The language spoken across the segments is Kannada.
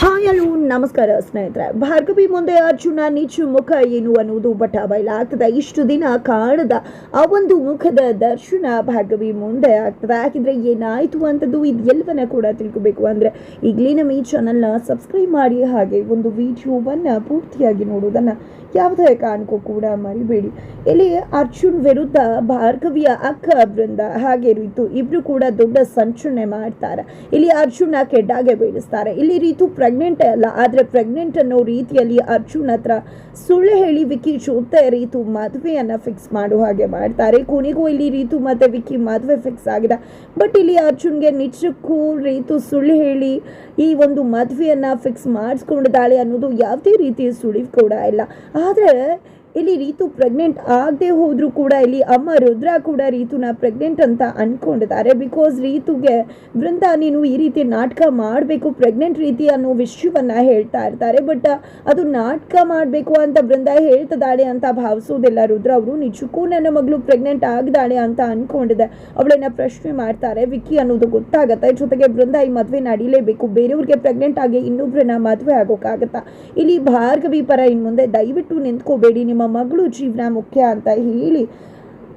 Hi, ನಮಸ್ಕಾರ ಸ್ನೇಹಿತರೆ. ಭಾರ್ಗವಿ ಮುಂದೆ ಅರ್ಜುನ ನೀಚು ಮುಖ ಏನು ಅನ್ನುವುದು ಬಟ ಬಯಲಾಗ್ತದೆ. ಇಷ್ಟು ದಿನ ಕಾಣದ ಆ ಒಂದು ಮುಖದ ದರ್ಶನ ಭಾರ್ಗವಿ ಮುಂದೆ ಆಗ್ತದೆ. ಯಾಕಿದ್ರೆ ಏನಾಯಿತು ಅಂತದ್ದು ಇದು ಎಲ್ಲವನ್ನ ಕೂಡ ತಿಳ್ಕೊಬೇಕು. ಅಂದ್ರೆ ಈಗಲೇ ನಮ್ಮ ಈ ಚಾನಲ್ನ ಸಬ್ಸ್ಕ್ರೈಬ್ ಮಾಡಿ, ಹಾಗೆ ಒಂದು ವಿಡಿಯೋವನ್ನ ಪೂರ್ತಿಯಾಗಿ ನೋಡೋದನ್ನ ಯಾವುದೇ ಕಾರಣಕ್ಕೂ ಕೂಡ ಮರಿಬೇಡಿ. ಇಲ್ಲಿ ಅರ್ಜುನ್ ವಿರುದ್ಧ ಭಾರ್ಗವಿಯ ಅಕ್ಕ ಬೃಂದ ಹಾಗೆ ರೀತು ಇಬ್ರು ಕೂಡ ದೊಡ್ಡ ಸಂಚಲನೆ ಮಾಡ್ತಾರೆ. ಇಲ್ಲಿ ಅರ್ಜುನ ಕೆಡ್ಡಾಗೆ ಬೀಳಿಸ್ತಾರೆ. ಇಲ್ಲಿ ರೀತು ಪ್ರೆಗ್ನೆಂಟ್ ಅಲ್ಲ ಆದ್ರೆ ಪ್ರೆಗ್ನೆಂಟ್ ಅನ್ನೋ ರೀತಿಯಲ್ಲಿ ಅರ್ಜುನ್ ಹತ್ರ ಸುಳ್ಳು ಹೇಳಿ ವಿಕ್ಕಿ ಜೊತೆ ರೀತು ಮದುವೆಯನ್ನು ಫಿಕ್ಸ್ ಮಾಡೋ ಹಾಗೆ ಮಾಡ್ತಾರೆ. ಕೊನೆಗೂ ಇಲ್ಲಿ ರೀತು ಮತ್ತು ವಿಕ್ಕಿ ಮದುವೆ ಫಿಕ್ಸ್ ಆಗಿದೆ. ಬಟ್ ಇಲ್ಲಿ ಅರ್ಜುನ್ಗೆ ನಿಜಕ್ಕೂ ರೀತು ಸುಳ್ಳು ಹೇಳಿ ಈ ಒಂದು ಮದುವೆಯನ್ನು ಫಿಕ್ಸ್ ಮಾಡಿಸ್ಕೊಂಡಿದ್ದಾಳೆ ಅನ್ನೋದು ಯಾವುದೇ ರೀತಿಯ ಸುಳಿವು ಕೂಡ ಇಲ್ಲ. ಆದರೆ ಇಲ್ಲಿ ರೀತು ಪ್ರೆಗ್ನೆಂಟ್ ಆಗದೆ ಹೋದ್ರೂ ಕೂಡ ಇಲ್ಲಿ ಅಮ್ಮ ರುದ್ರ ಕೂಡ ರೀತುನ ಪ್ರೆಗ್ನೆಂಟ್ ಅಂತ ಅನ್ಕೊಂಡಿದ್ದಾರೆ. ಬಿಕಾಸ್ ರೀತುಗೆ ವೃಂದ ನೀನು ಈ ರೀತಿ ನಾಟಕ ಮಾಡಬೇಕು ಪ್ರೆಗ್ನೆಂಟ್ ರೀತಿ ಅನ್ನೋ ವಿಷಯವನ್ನ ಹೇಳ್ತಾ ಇರ್ತಾರೆ. ಬಟ್ ಅದು ನಾಟಕ ಮಾಡಬೇಕು ಅಂತ ವೃಂದ ಹೇಳ್ತದಾಳೆ ಅಂತ ಭಾವಿಸೋದಿಲ್ಲ. ರುದ್ರ ಅವರು ನಿಜಕ್ಕೂ ನನ್ನ ಮಗಳು ಪ್ರೆಗ್ನೆಂಟ್ ಆಗಿದ್ದಾಳೆ ಅಂತ ಅಂದ್ಕೊಂಡಿದೆ ಅವಳನ್ನ ಪ್ರಶ್ನೆ ಮಾಡ್ತಾರೆ, ವಿಕ್ಕಿ ಅನ್ನೋದು ಗೊತ್ತಾಗತ್ತೆ. ಜೊತೆಗೆ ಬೃಂದ ಈ ಮದುವೆ ನಡೀಲೇಬೇಕು. ಬೇರೆಯವ್ರಿಗೆ ಪ್ರೆಗ್ನೆಂಟ್ ಆಗಿ ಇನ್ನೊಬ್ಬರನ್ನ ಮದುವೆ ಆಗೋಕ್ಕಾಗತ್ತಾ? ಇಲ್ಲಿ ಭಾರ್ಗವಿ ಪರ ಇನ್ನು ಮುಂದೆ ದಯವಿಟ್ಟು ನಿಂತ್ಕೋಬೇಡಿ. ನಿಮ್ಮ ಮಗಳು ಜೀವನ ಮುಖ್ಯ ಅಂತ ಹೇಳಿ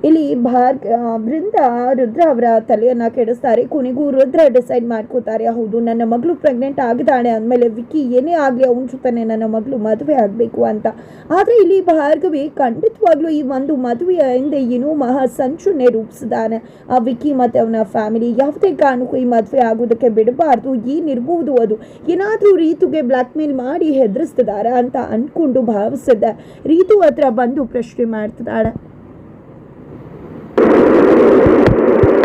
ಇಲ್ಲಿ ಭಾರ್ ಆ, ಬೃಂದ ರುದ್ರ ಅವರ ತಲೆಯನ್ನ ಕೆಡಿಸ್ತಾರೆ. ಕೊನೆಗೂ ರುದ್ರ ಡಿಸೈಡ್ ಮಾಡ್ಕೋತಾರೆ ಹೌದು ನನ್ನ ಮಗಳು ಪ್ರೆಗ್ನೆಂಟ್ ಆಗಿದ್ದಾಳೆ ಅಂದಮೇಲೆ ವಿಕ್ಕಿ ಏನೇ ಆಗಲಿ ಅವನ ಜೊತೆ ನನ್ನ ಮಗಳು ಮದುವೆ ಆಗಬೇಕು ಅಂತ. ಆದರೆ ಇಲ್ಲಿ ಭಾರ್ಗವಿ ಖಂಡಿತವಾಗ್ಲೂ ಈ ಒಂದು ಮದುವೆಯ ಹಿಂದೆ ಏನೋ ಮಹಾ ಸಂಚುನೆ ರೂಪಿಸಿದಾನೆ ಆ ವಿಕ್ಕಿ ಮತ್ತು ಅವನ ಫ್ಯಾಮಿಲಿ ಯಾವುದೇ ಕಾರಣಕ್ಕೂ ಈ ಮದುವೆ ಆಗೋದಕ್ಕೆ ಬಿಡಬಾರ್ದು ಏನಿರ್ಬೋದು ಅದು. ಏನಾದರೂ ರೀತುಗೆ ಬ್ಲ್ಯಾಕ್ ಮೇಲ್ ಮಾಡಿ ಹೆದರಿಸ್ತಿದ್ದಾರೆ ಅಂತ ಅಂದ್ಕೊಂಡು ಭಾವಿಸಿದ್ದೆ ರೀತು ಹತ್ರ ಬಂದು ಪ್ರಶ್ನೆ ಮಾಡ್ತಿದ್ದಾಳೆ.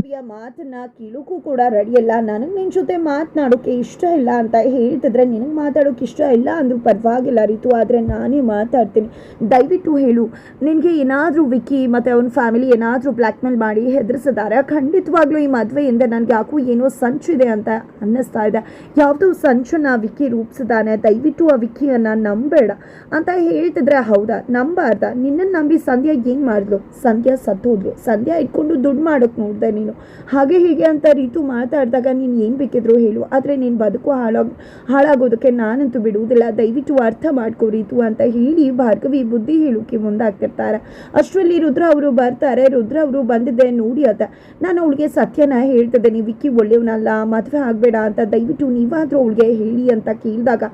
ಭಾರ್ಗವಿಯ ಮಾತನ್ನ ಕೇಳೋಕ್ಕೂ ಕೂಡ ರೆಡಿಯಲ್ಲ ನನಗೆ ನಿನ್ನ ಜೊತೆ ಮಾತನಾಡೋಕ್ಕೆ ಇಷ್ಟ ಇಲ್ಲ ಅಂತ ಹೇಳ್ತಿದ್ರೆ ನಿನಗೆ ಮಾತಾಡೋಕೆ ಇಷ್ಟ ಇಲ್ಲ ಅಂದರೂ ಪರವಾಗಿಲ್ಲ ರೀತು, ಆದರೆ ನಾನೇ ಮಾತಾಡ್ತೀನಿ. ದಯವಿಟ್ಟು ಹೇಳು, ನಿನಗೆ ಏನಾದರೂ ವಿಕ್ಕಿ ಮತ್ತು ಅವನ ಫ್ಯಾಮಿಲಿ ಏನಾದರೂ ಬ್ಲ್ಯಾಕ್ಮೇಲ್ ಮಾಡಿ ಹೆದರಿಸಿದ್ದಾರೆ ಖಂಡಿತವಾಗ್ಲೂ ಈ ಮದುವೆಯಿಂದ ನನಗೆ ಯಾಕೋ ಏನೋ ಸಂಚಿದೆ ಅಂತ ಅನ್ನಿಸ್ತಾ ಇದೆ. ಯಾವುದೋ ಸಂಚನ್ನ ವಿಕ್ಕಿ ರೂಪಿಸಿದಾನೆ, ದಯವಿಟ್ಟು ಆ ವಿಕ್ಕಿಯನ್ನು ನಂಬೇಡ ಅಂತ ಹೇಳ್ತಿದ್ರೆ ಹೌದಾ? ನಂಬಾರ್ದ. ನಿನ್ನನ್ನು ನಂಬಿ ಸಂಧ್ಯಾ ಏನು ಮಾಡಿದ್ಲು? ಸಂಧ್ಯಾ ಸತ್ತೋದ್ಲು. ಸಂಧ್ಯಾ ಇಟ್ಕೊಂಡು ದುಡ್ಡು ಮಾಡೋಕೆ ನೋಡಿದೆ ನೀನು. ಹಾಗೆ ಹೀಗೆ ಅಂತ ರೀತು ಮಾತಾಡಿದಾಗ ನೀನು ಏನು ಬೇಕಿದ್ರು ಹೇಳು. ಆದರೆ ನೀನು ಬದುಕು ಹಾಳಾಗ, ಹಾಳಾಗೋದಕ್ಕೆ ನಾನಂತೂ ಬಿಡುವುದಿಲ್ಲ. ದಯವಿಟ್ಟು ಅರ್ಥ ಮಾಡ್ಕೋ ರೀತು ಅಂತ ಹೇಳಿ ಭಾರ್ಗವಿ ಬುದ್ಧಿ ಹೇಳೋಕೆ ಮುಂದಾಗ್ತಿರ್ತಾರೆ. ಅಷ್ಟರಲ್ಲಿ ರುದ್ರ ಅವರು ಬರ್ತಾರೆ. ರುದ್ರ ಅವರು ಬಂದಿದ್ದೆ ನೋಡಿ ಅಂತ ನಾನು ಅವಳಿಗೆ ಸತ್ಯನ ಹೇಳ್ತಿದ್ದೇನೆ. ವಿಕ್ಕಿ ಒಳ್ಳೆಯವನಲ್ಲ, ಮದುವೆ ಆಗಬೇಡ ಅಂತ ದಯವಿಟ್ಟು ನೀವಾದರೂ ಅವಳಿಗೆ ಹೇಳಿ ಅಂತ ಕೇಳಿದಾಗ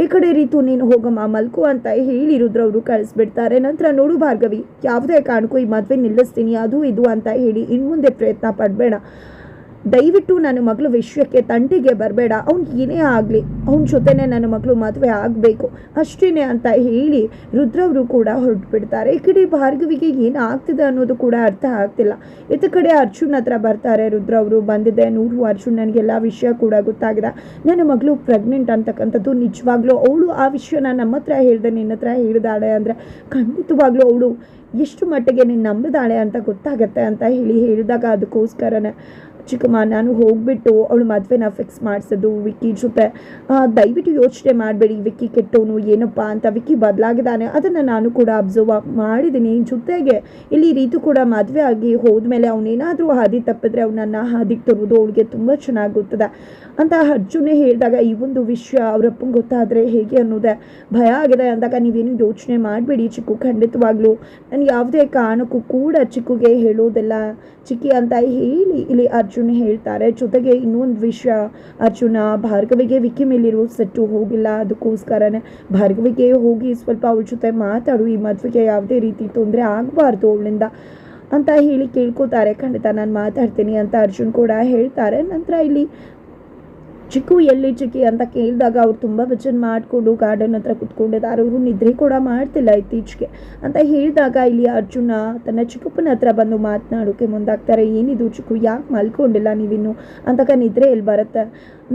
ಈ ಕಡೆ ರೀತು ನೀನು ಹೋಗಮ್ಮ ಮಲ್ಕು ಅಂತ ಹೇಳಿ ರುದ್ರವರು ಕಳಿಸ್ಬಿಡ್ತಾರೆ. ನಂತರ ನೋಡು ಭಾರ್ಗವಿ, ಯಾವುದೇ ಕಾರಣಕ್ಕೂ ಈ ಮದುವೆ ನಿಲ್ಲಿಸ್ತೀನಿ, ಅದು ಇದು ಅಂತ ಹೇಳಿ ಇನ್ಮುಂದೆ ಪ್ರಯತ್ನ ಪಡಬೇಡ. ದಯವಿಟ್ಟು ನನ್ನ ಮಗಳು ವಿಷಯಕ್ಕೆ ತಂಟೆಗೆ ಬರಬೇಡ. ಅವ್ನು ಏನೇ ಆಗಲಿ. ಅವನ ಜೊತೆನೇ ನನ್ನ ಮಗಳು ಮದುವೆ ಆಗಬೇಕು. ಅಷ್ಟೇ ಅಂತ ಹೇಳಿ ರುದ್ರವರು ಕೂಡ ಹೊರಟು ಬಿಡ್ತಾರೆ ಈ ಕಡೆ ಭಾರ್ಗವಿಗೆ ಏನು ಆಗ್ತಿದೆ ಅನ್ನೋದು ಕೂಡ ಅರ್ಥ ಆಗ್ತಿಲ್ಲ. ಇತ್ತ ಕಡೆ ಅರ್ಜುನ್ ಹತ್ರ ಬರ್ತಾರೆ ರುದ್ರವರು ಬಂದಿದೆ ನೂರು ಅರ್ಜುನ್. ನನಗೆಲ್ಲ ವಿಷಯ ಕೂಡ ಗೊತ್ತಾಗಿದೆ. ನನ್ನ ಮಗಳು ಪ್ರೆಗ್ನೆಂಟ್ ಅಂತಕ್ಕಂಥದ್ದು ನಿಜವಾಗ್ಲೂ ಅವಳು ಆ ವಿಷಯನ ನಮ್ಮ ಹತ್ರ ಹೇಳ್ದೆ, ನಿನ್ನ ಹತ್ರ ಹೇಳಿದಾಳೆ ಅಂದರೆ ಖಂಡಿತವಾಗ್ಲೂ ಅವಳು ಎಷ್ಟು ಮಟ್ಟಿಗೆ ನೀನು ನಂಬಿದಾಳೆ ಅಂತ ಗೊತ್ತಾಗತ್ತೆ ಅಂತ ಹೇಳಿ ಹೇಳಿದಾಗ ಅದಕ್ಕೋಸ್ಕರನೇ ಚಿಕ್ಕಮ್ಮ, ನಾನು ಹೋಗ್ಬಿಟ್ಟು ಅವಳು ಮದುವೆನ ಫಿಕ್ಸ್ ಮಾಡಿಸೋದು, ವಿಕ್ಕಿ ಜೊತೆ ದಯವಿಟ್ಟು ಯೋಚನೆ ಮಾಡಬೇಡಿ, ವಿಕ್ಕಿ ಕೆಟ್ಟವನು ಏನಪ್ಪ ಅಂತ ವಿಕ್ಕಿ ಬದಲಾಗಿದ್ದಾನೆ. ಅದನ್ನು ನಾನು ಕೂಡ ಅಬ್ಸರ್ವ್ ಮಾಡಿದ್ದೀನಿ ಜೊತೆಗೆ ಇಲ್ಲಿ ರೀತು ಕೂಡ ಮದುವೆ ಆಗಿ ಹೋದ್ಮೇಲೆ ಅವನೇನಾದರೂ ಹಾದಿ ತಪ್ಪಿದ್ರೆ ಅವನನ್ನು ಹಾದಿಗೆ ತರುವುದು ಅವಳಿಗೆ ತುಂಬ ಚೆನ್ನಾಗಿ ಗೊತ್ತದೆ ಅಂತ ಅರ್ಜುನೇ ಹೇಳಿದಾಗ ಈ ಒಂದು ವಿಷಯ ಅವರಪ್ಪಂಗೆ ಗೊತ್ತಾದರೆ ಹೇಗೆ ಅನ್ನೋದೇ ಭಯ ಆಗಿದೆ ಅಂದಾಗ ನೀವೇನು ಯೋಚನೆ ಮಾಡಬೇಡಿ ಚಿಕ್ಕು. ಖಂಡಿತವಾಗ್ಲೂ ಯಾವುದೇ ಕಾರಣಕ್ಕೂ ಕೂಡ ಚಿಕ್ಕುಗೆ ಹೇಳೋದಿಲ್ಲ ಚಿಕ್ಕಿ ಅಂತ ಹೇಳಿ ಇಲ್ಲಿ ಅರ್ಜುನ್ ಹೇಳ್ತಾರೆ. ಜೊತೆಗೆ ಇನ್ನೊಂದು ವಿಷಯ, ಅರ್ಜುನ ಭಾರ್ಗವಿಗೆ ವಿಕ್ಕಿ ಮೇಲಿರೋ ಸೆಟ್ಟು ಹೋಗಿಲ್ಲ. ಅದಕ್ಕೋಸ್ಕರನೇ ಭಾರ್ಗವಿಗೆ ಹೋಗಿ ಸ್ವಲ್ಪ ಅವಳ ಜೊತೆ ಮಾತಾಡು. ಈ ಮದುವೆಗೆ ಯಾವುದೇ ರೀತಿ ತೊಂದರೆ ಆಗಬಾರ್ದು ಅವಳಿಂದ ಅಂತ ಹೇಳಿ ಕೇಳ್ಕೊತಾರೆ. ಖಂಡಿತ ನಾನು ಮಾತಾಡ್ತೀನಿ ಅಂತ ಅರ್ಜುನ್ ಕೂಡ ಹೇಳ್ತಾರೆ. ನಂತರ ಇಲ್ಲಿ ಚಿಕ್ಕು ಎಲ್ಲಿ ಚಿಕ್ಕಿ ಅಂತ ಕೇಳಿದಾಗ ಅವ್ರು ತುಂಬ ವಚನ ಮಾಡಿಕೊಂಡು ಗಾರ್ಡನ್ ಹತ್ರ ಕುತ್ಕೊಂಡಿದ್ದಾರೆ. ಅವರು ನಿದ್ರೆ ಕೂಡ ಮಾಡ್ತಿಲ್ಲ ಇತ್ತೀಚೆಗೆ ಅಂತ ಹೇಳಿದಾಗ ಇಲ್ಲಿ ಅರ್ಜುನ ತನ್ನ ಚಿಕ್ಕಪ್ಪನ ಹತ್ರ ಬಂದು ಮಾತನಾಡೋಕೆ ಮುಂದಾಗ್ತಾರೆ. ಏನಿದು ಚಿಕ್ಕು? ಯಾಕೆ ಮಲ್ಕೊಂಡಿಲ್ಲ ನೀವಿನ್ನು? ಅಂತಕ ನಿದ್ರೆ ಎಲ್ಲಿ ಬರುತ್ತೆ?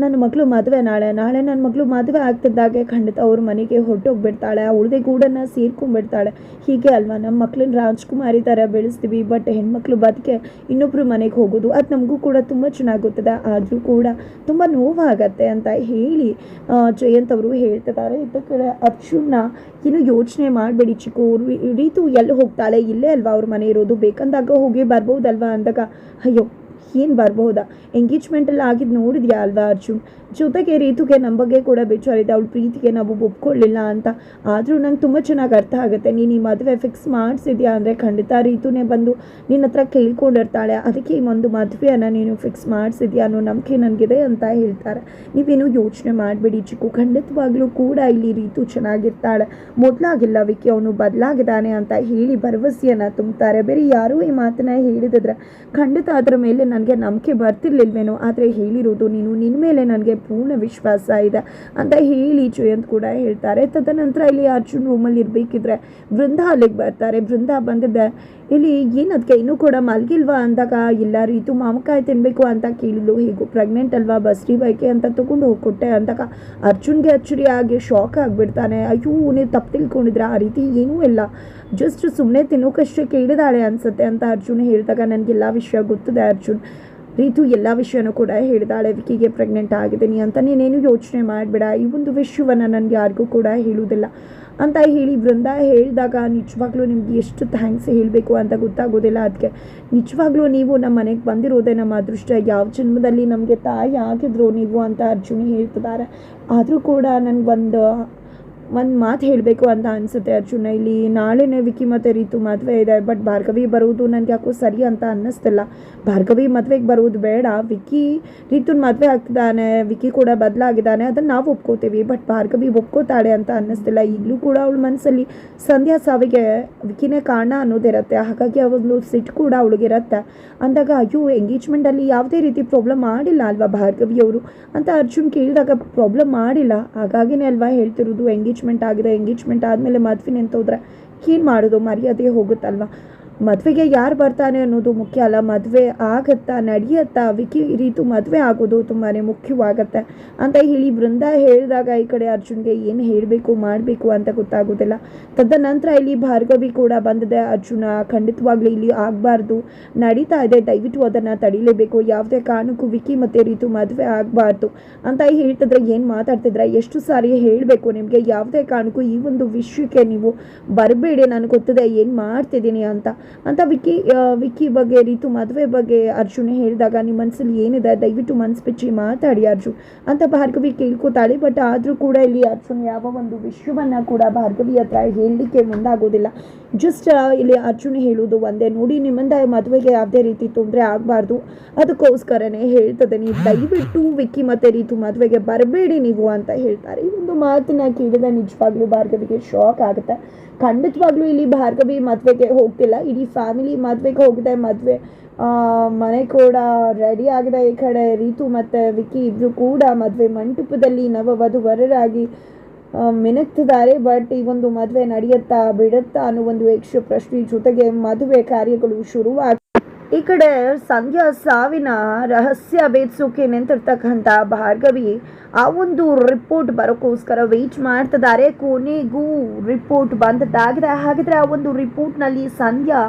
ನನ್ನ ಮಗಳು ಮದುವೆ ನಾಳೆ. ನಾಳೆ ನನ್ನ ಮಗಳು ಮದುವೆ ಆಗ್ತಿದ್ದಾಗೆ ಖಂಡಿತ ಅವ್ರ ಮನೆಗೆ ಹೊರಟೋಗ್ಬಿಡ್ತಾಳೆ. ಅವಳದೇ ಗೂಡನ್ನು ಸೇರ್ಕೊಂಡ್ಬಿಡ್ತಾಳೆ. ಹೀಗೆ ಅಲ್ವಾ? ನಮ್ಮ ಮಕ್ಳನ್ನ ರಾಜ್ಕುಮಾರಿ ಥರ ಬೆಳೆಸ್ತೀವಿ, ಬಟ್ ಹೆಣ್ಮಕ್ಳು ಬದುಕೆ ಇನ್ನೊಬ್ಬರು ಮನೆಗೆ ಹೋಗೋದು ಅದು ನಮಗೂ ಕೂಡ ತುಂಬ ಚೆನ್ನಾಗುತ್ತದೆ. ಆದರೂ ಕೂಡ ತುಂಬ ನೋವಾಗತ್ತೆ ಅಂತ ಹೇಳಿ ಜಯಂತ್ ಅವರು ಹೇಳ್ತಿದ್ದಾರೆ. ಇದ್ದ ಕಡೆ ಅರ್ಜುನ್ನ ಏನು ಯೋಚನೆ ಮಾಡಬೇಡಿ ಚಿಕ್ಕು. ರೀತು ಎಲ್ಲಿ ಹೋಗ್ತಾಳೆ? ಇಲ್ಲೇ ಅಲ್ವಾ? ಅವ್ರ ಮನೆ ಇರೋದು. ಬೇಕಂದಾಗ ಹೋಗಿ ಬರ್ಬೋದಲ್ವಾ ಅಂದಾಗ? ಅಯ್ಯೋ ಏನು ಬರ್ಬೋದಾ? ಎಂಗೇಜ್ಮೆಂಟಲ್ಲಿ ಆಗಿದ್ದು ನೋಡಿದ್ಯಾ ಅಲ್ವಾ ಅರ್ಜುನ್? ಜೊತೆಗೆ ರೀತುಗೆ ನಮ್ಮ ಬಗ್ಗೆ ಕೂಡ ಬೇಜಾರಿದೆ, ಅವಳ ಪ್ರೀತಿಗೆ ನಾವು ಒಪ್ಕೊಳ್ಳಿಲ್ಲ ಅಂತ. ಆದರೂ ನಂಗೆ ತುಂಬ ಚೆನ್ನಾಗಿ ಅರ್ಥ ಆಗುತ್ತೆ. ನೀನು ಈ ಮದುವೆ ಫಿಕ್ಸ್ ಮಾಡಿಸಿದ್ಯಾ ಅಂದರೆ ಖಂಡಿತ ರೀತುನೇ ಬಂದು ನಿನ್ನ ಹತ್ರ ಕೇಳ್ಕೊಂಡಿರ್ತಾಳೆ. ಅದಕ್ಕೆ ಈ ಒಂದು ಮದುವೆಯನ್ನು ನೀನು ಫಿಕ್ಸ್ ಮಾಡಿಸಿದ್ಯಾ ಅನ್ನೋ ನಂಬಿಕೆ ನನಗಿದೆ ಅಂತ ಹೇಳ್ತಾರೆ. ನೀವೇನು ಯೋಚನೆ ಮಾಡಬೇಡಿ ಚಿಕ್ಕು. ಖಂಡಿತವಾಗ್ಲೂ ಕೂಡ ಇಲ್ಲಿ ರೀತು ಚೆನ್ನಾಗಿರ್ತಾಳೆ. ಮೊದಲಾಗಿಲ್ಲ ವಿಕಿ, ಅವನು ಬದಲಾಗಿದ್ದಾನೆ ಅಂತ ಹೇಳಿ ಭರವಸೆಯನ್ನು ತುಂಬ್ತಾರೆ. ಬೇರೆ ಯಾರೂ ಈ ಮಾತನ್ನ ಹೇಳಿದ್ರೆ ಖಂಡಿತ ಅದರ ಮೇಲೆ ನನಗೆ ನಂಬಿಕೆ ಬರ್ತಿರ್ಲಿಲ್ವೇನೋ, ಆದರೆ ಹೇಳಿರೋದು ನೀನು ನಿನ್ನ ಮೇಲೆ ನನಗೆ ಪೂರ್ಣ ವಿಶ್ವಾಸ ಇದೆ ಅಂತ ಹೇಳಿ ಜಯಂತ್ ಕೂಡ ಹೇಳ್ತಾರೆ. ತದನಂತರ ಇಲ್ಲಿ ಅರ್ಜುನ್ ರೂಮಲ್ಲಿ ಇರಬೇಕಿದ್ರೆ ವೃಂದ ಅಲ್ಲಿಗೆ ಬರ್ತಾರೆ. ವೃಂದ ಬಂದಿದೆ. ಇಲ್ಲಿ ಏನದಕ್ಕೆ ಇನ್ನೂ ಕೂಡ ಮಲಗಿಲ್ವಾ ಅಂದಾಗ? ಎಲ್ಲರೂ ಇದು ಮಾವಕಾಯಿ ತಿನ್ನಬೇಕು ಅಂತ ಕೇಳಿದ್ಲು. ಹೇಗೂ ಪ್ರೆಗ್ನೆಂಟ್ ಅಲ್ವಾ ಬಸ್ರಿ ಬೈಕೆ ಅಂತ ತೊಗೊಂಡು ಹೋಗ್ಕೊಟ್ಟೆ ಅಂದಾಗ ಅರ್ಜುನ್ಗೆ ಅಚ್ಚರಿ ಆಗಿ ಶಾಕ್ ಆಗಿಬಿಡ್ತಾನೆ. ಅಯ್ಯೋ, ನೀವು ತಪ್ಪು ತಿಳ್ಕೊಂಡಿದ್ರೆ ಆ ರೀತಿ ಏನೂ ಇಲ್ಲ. ಜಸ್ಟ್ ಸುಮ್ಮನೆ ತಿನ್ನೋಕಷ್ಟೇ ಕೇಳಿದಾಳೆ ಅನ್ಸುತ್ತೆ ಅಂತ ಅರ್ಜುನ್ ಹೇಳಿದಾಗ ನನಗೆಲ್ಲ ವಿಷಯ ಗೊತ್ತಿದೆ ಅರ್ಜುನ್. ರೀತು ಎಲ್ಲ ವಿಷಯನೂ ಕೂಡ ಹೇಳಿದಾಳೆ, ವಿಕಿಗೆ ಪ್ರೆಗ್ನೆಂಟ್ ಆಗಿದ್ದೀನಿ ಅಂತ. ನೀನೇನು ಯೋಚನೆ ಮಾಡಬೇಡ. ಈ ಒಂದು ವಿಷಯವನ್ನು ನನಗೆ ಯಾರಿಗೂ ಕೂಡ ಹೇಳುವುದಿಲ್ಲ. ಅಂತ ಹೇಳಿ ವೃಂದ ಹೇಳಿದಾಗ, ನಿಜವಾಗ್ಲೂ ನಿಮ್ಗೆ ಎಷ್ಟು ಥ್ಯಾಂಕ್ಸ್ ಹೇಳಬೇಕು ಅಂತ ಗೊತ್ತಾಗೋದಿಲ್ಲ ಅದಕ್ಕೆ ನಿಜವಾಗ್ಲೂ ನೀವು ನಮ್ಮ ಮನೆಗೆ ಬಂದಿರೋದೇ ನಮ್ಮ ಅದೃಷ್ಟ. ಯಾವ ಜನ್ಮದಲ್ಲಿ ನಮಗೆ ತಾಯಿ ಆಗಿದ್ರು ನೀವು? ಅಂತ ಅರ್ಜುನಿ ಹೇಳ್ತಿದ್ದಾರೆ ಆದರೂ ಕೂಡ ನನಗೊಂದು ಒಂದು ಮಾತು ಹೇಳಬೇಕು ಅಂತ ಅನಿಸುತ್ತೆ ಅರ್ಜುನ. ಇಲ್ಲಿ ನಾಳೆನೇ ವಿಕಿ ಮತ್ತು ರೀತು ಮದುವೆ ಇದೆ ಬಟ್ ಭಾರ್ಗವಿ ಬರುವುದು ನನಗೆ ಯಾಕೋ ಸರಿ ಅಂತ ಅನ್ನಿಸ್ತಿಲ್ಲ. ಭಾರ್ಗವಿ ಮದುವೆಗೆ ಬರುವುದು ಬೇಡ. ವಿಕಿ, ರೀತುನ ಮದುವೆ ಆಗ್ತಿದ್ದಾನೆ, ವಿಕಿ ಕೂಡ ಬದಲಾಗಿದ್ದಾನೆ, ಅದನ್ನು ನಾವು ಒಪ್ಕೋತೀವಿ ಬಟ್ ಭಾರ್ಗವಿ ಒಪ್ಕೋತಾಳೆ ಅಂತ ಅನ್ನಿಸ್ತಿಲ್ಲ. ಈಗಲೂ ಕೂಡ ಅವಳ ಮನಸ್ಸಲ್ಲಿ ಸಂಧ್ಯಾ ಸಾವಿಗೆ ವಿಕಿನೇ ಕಾರಣ ಅನ್ನೋದಿರುತ್ತೆ, ಹಾಗಾಗಿ ಅವಳು ಸಿಟ್ಟು ಕೂಡ ಅವಳಿಗಿರುತ್ತೆ. ಅಂದಾಗ, ಅಯ್ಯೋ ಎಂಗೇಜ್ಮೆಂಟಲ್ಲಿ ಯಾವುದೇ ರೀತಿ ಪ್ರಾಬ್ಲಮ್ ಮಾಡಿಲ್ಲ ಅಲ್ವಾ ಭಾರ್ಗವಿಯವರು? ಅಂತ ಅರ್ಜುನ್ ಕೇಳಿದಾಗ ಪ್ರಾಬ್ಲಮ್ ಮಾಡಿಲ್ಲ. ಹಾಗಾಗಿನೇ ಅಲ್ವಾ ಹೇಳ್ತಿರೋದು ಎಂಗೇಜ್ಮೆಂಟ್ ಆಗಿದೆ ಎಂಗೇಜ್ಮೆಂಟ್ ಆದಮೇಲೆ ಮದುವೆ ನಿಂತೋದ್ರೆ ಏನು ಮಾಡೋದು ಮರ್ಯಾದೆ ಹೋಗುತ್ತಲ್ವಾ? ಮದುವೆಗೆ ಯಾರು ಬರ್ತಾನೆ ಅನ್ನೋದು ಮುಖ್ಯ ಅಲ್ಲ. ಮದುವೆ ಆಗತ್ತಾ, ನಡೆಯತ್ತಾ, ವಿಕಿ ರೀತಿ ಮದುವೆ ಆಗೋದು ತುಂಬಾ ಮುಖ್ಯವಾಗತ್ತೆ ಅಂತ ಹೇಳಿ ಬೃಂದ ಹೇಳಿದಾಗ ಈ ಕಡೆ ಅರ್ಜುನ್ಗೆ ಏನು ಹೇಳಬೇಕು, ಮಾಡಬೇಕು ಅಂತ ಗೊತ್ತಾಗೋದಿಲ್ಲ. ತದನಂತರ ಇಲ್ಲಿ ಭಾರ್ಗವಿ ಕೂಡ ಬಂದಿದೆ. ಅರ್ಜುನ ಖಂಡಿತವಾಗ್ಲೂ ಇಲ್ಲಿ ಆಗಬಾರ್ದು, ನಡೀತಾ ಇದೆ, ದಯವಿಟ್ಟು ಅದನ್ನು ತಡಿಲೇಬೇಕು. ಯಾವುದೇ ಕಾರಣಕ್ಕೂ ವಿಕಿ ಮತ್ತು ರೀತು ಮದುವೆ ಆಗಬಾರ್ದು ಅಂತ ಹೇಳ್ತಿದ್ರೆ ಏನು ಮಾತಾಡ್ತಿದ್ರೆ ಎಷ್ಟು ಸಾರಿ ಹೇಳಬೇಕು ನಿಮಗೆ. ಯಾವುದೇ ಕಾರಣಕ್ಕೂ ಈ ಒಂದು ವಿಷಯಕ್ಕೆ ನೀವು ಬರಬೇಡಿ, ನನಗೆ ಗೊತ್ತಿದೆ ಏನು ಮಾಡ್ತಿದ್ದೀನಿ ಅಂತ. ಅಂತ ವಿಕ್ಕಿ ವಿಕ್ಕಿ ಬಗ್ಗೆ, ರೀತು ಮದುವೆ ಬಗ್ಗೆ ಅರ್ಜುನ್ ಹೇಳಿದಾಗ ನಿಮ್ಮ ಮನಸ್ಸಲ್ಲಿ ಏನಿದೆ? ದಯವಿಟ್ಟು ಮನಸ್ಸು ಬಿಚ್ಚಿ ಮಾತಾಡಿ ಅರ್ಜುನ್ ಅಂತ ಭಾರ್ಗವಿ ಕೇಳ್ಕೊತಾಳೆ ಬಟ್ ಆದರೂ ಕೂಡ ಇಲ್ಲಿ ಅರ್ಜುನ್ ಯಾವ ಒಂದು ವಿಷಯವನ್ನು ಕೂಡ ಭಾರ್ಗವಿ ಹತ್ರ ಹೇಳಲಿಕ್ಕೆ ಮುಂದಾಗೋದಿಲ್ಲ. ಜಸ್ಟ್ ಇಲ್ಲಿ ಅರ್ಜುನ್ ಹೇಳೋದು ಒಂದೇ. ನೋಡಿ, ನಿಮ್ಮಿಂದ ಮದುವೆಗೆ ಯಾವುದೇ ರೀತಿ ತೊಂದರೆ ಆಗಬಾರ್ದು. ಅದಕ್ಕೋಸ್ಕರನೇ ಹೇಳ್ತದೆ ನೀವು. ದಯವಿಟ್ಟು ವಿಕ್ಕಿ ಮತ್ತು ರೀತು ಮದುವೆಗೆ ಬರಬೇಡಿ ನೀವು ಅಂತ ಹೇಳ್ತಾರೆ. ಈ ಒಂದು ಮಾತನ್ನ ಕೇಳಿದ ನಿಜವಾಗ್ಲೂ ಭಾರ್ಗವಿಗೆ ಶಾಕ್ ಆಗುತ್ತೆ. ಖಂಡಿತವಾಗ್ಲೂ ಇಲ್ಲಿ ಭಾರ್ಗವಿ ಮದುವೆಗೆ ಹೋಗ್ತಿಲ್ಲ. ಇಡೀ ಫ್ಯಾಮಿಲಿ ಮದುವೆಗೆ ಹೋಗಿದೆ, ಮದುವೆ ಮನೆ ಕೂಡ ರೆಡಿ ಆಗಿದೆ ಈ ಕಡೆ. ರೀತು ಮತ್ತು ವಿಕ್ಕಿ ಇಬ್ಬರು ಕೂಡ ಮದುವೆ ಮಂಟಪದಲ್ಲಿ ನವವಧುವರರಾಗಿ ವರರಾಗಿ ಮಿನುಗ್ತಿದ್ದಾರೆ. ಬಟ್ ಈ ಒಂದು ಮದುವೆ ನಡೆಯುತ್ತಾ ಬಿಡುತ್ತಾ ಅನ್ನೋ ಒಂದು ಯಕ್ಷ ಪ್ರಶ್ನೆ ಜೊತೆಗೆ ಮದುವೆ ಕಾರ್ಯಗಳು ಶುರುವಾಗಿ ಈ ಕಡೆ ಸಂಧ್ಯಾ ಸಾವಿನ ರಹಸ್ಯ ಭೇದಿಸೋಕೆ ನಿಂತಿರ್ತಕ್ಕಂಥ ಭಾರ್ಗವಿ ಆ ಒಂದು ರಿಪೋರ್ಟ್ ಬರೋಕ್ಕೋಸ್ಕರ ವೆಯ್ಟ್ ಮಾಡ್ತಿದ್ದಾರೆ. ಕೊನೆಗೂ ರಿಪೋರ್ಟ್ ಬಂದದ್ದಾಗಿದೆ. ಹಾಗಿದ್ರೆ ಆ ಒಂದು ರಿಪೋರ್ಟ್ನಲ್ಲಿ ಸಂಧ್ಯಾ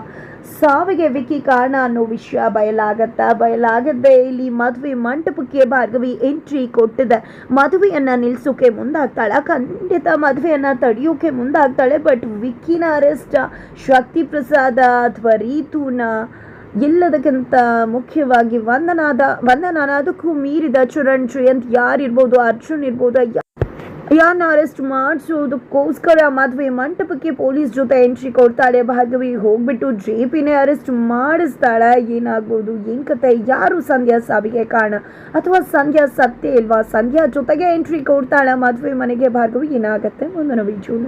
ಸಾವಿಗೆ ವಿಕ್ಕಿ ಕಾರಣ ಅನ್ನೋ ವಿಷಯ ಬಯಲಾಗತ್ತಾ? ಬಯಲಾಗದೆ ಇಲ್ಲಿ ಮದುವೆ ಮಂಟಪಕ್ಕೆ ಭಾರ್ಗವಿ ಎಂಟ್ರಿ ಕೊಟ್ಟಿದೆ. ಮದುವೆಯನ್ನ ನಿಲ್ಸೋಕೆ ಮುಂದಾಗ್ತಾಳೆ. ಖಂಡಿತ ಮದುವೆಯನ್ನು ತಡೆಯೋಕೆ ಮುಂದಾಗ್ತಾಳೆ. ಬಟ್ ವಿಕ್ಕಿನ ಅರೆಸ್ಟ್ ಶಕ್ತಿ ಪ್ರಸಾದ ಅಥವಾ ರೀತುನ ಎಲ್ಲದಕ್ಕಿಂತ ಮುಖ್ಯವಾಗಿ ವಂದನಾದ ವಂದನಾದಕ್ಕೂ ಮೀರಿದ ಚರಣ್ ಅಂತ ಯಾರಿರ್ಬೋದು? ಅರ್ಜುನ್ ಇರ್ಬೋದು? ಯಾರನ್ನ ಅರೆಸ್ಟ್ ಮಾಡಿಸೋದಕ್ಕೋಸ್ಕರ ಮದುವೆ ಮಂಟಪಕ್ಕೆ ಪೊಲೀಸ್ ಜೊತೆ ಎಂಟ್ರಿ ಕೊಡ್ತಾಳೆ ಭಾಗವಿ. ಹೋಗ್ಬಿಟ್ಟು ಜೆ ಪಿನೇ ಅರೆಸ್ಟ್ ಮಾಡಿಸ್ತಾಳೆ. ಏನಾಗ್ಬೋದು? ಏನು ಕತೆ ಯಾರು ಸಂಧ್ಯಾ ಸಾವಿಗೆ ಕಾರಣ? ಅಥವಾ ಸಂಧ್ಯಾ ಸತ್ತೆ ಇಲ್ವಾ? ಸಂಧ್ಯಾ ಜೊತೆಗೆ ಎಂಟ್ರಿ ಕೊಡ್ತಾಳೆ ಮದುವೆ ಮನೆಗೆ. ಭಾಗವಿ ಏನಾಗತ್ತೆ? ಮುಂದಿನ ವಿಜುವಲ್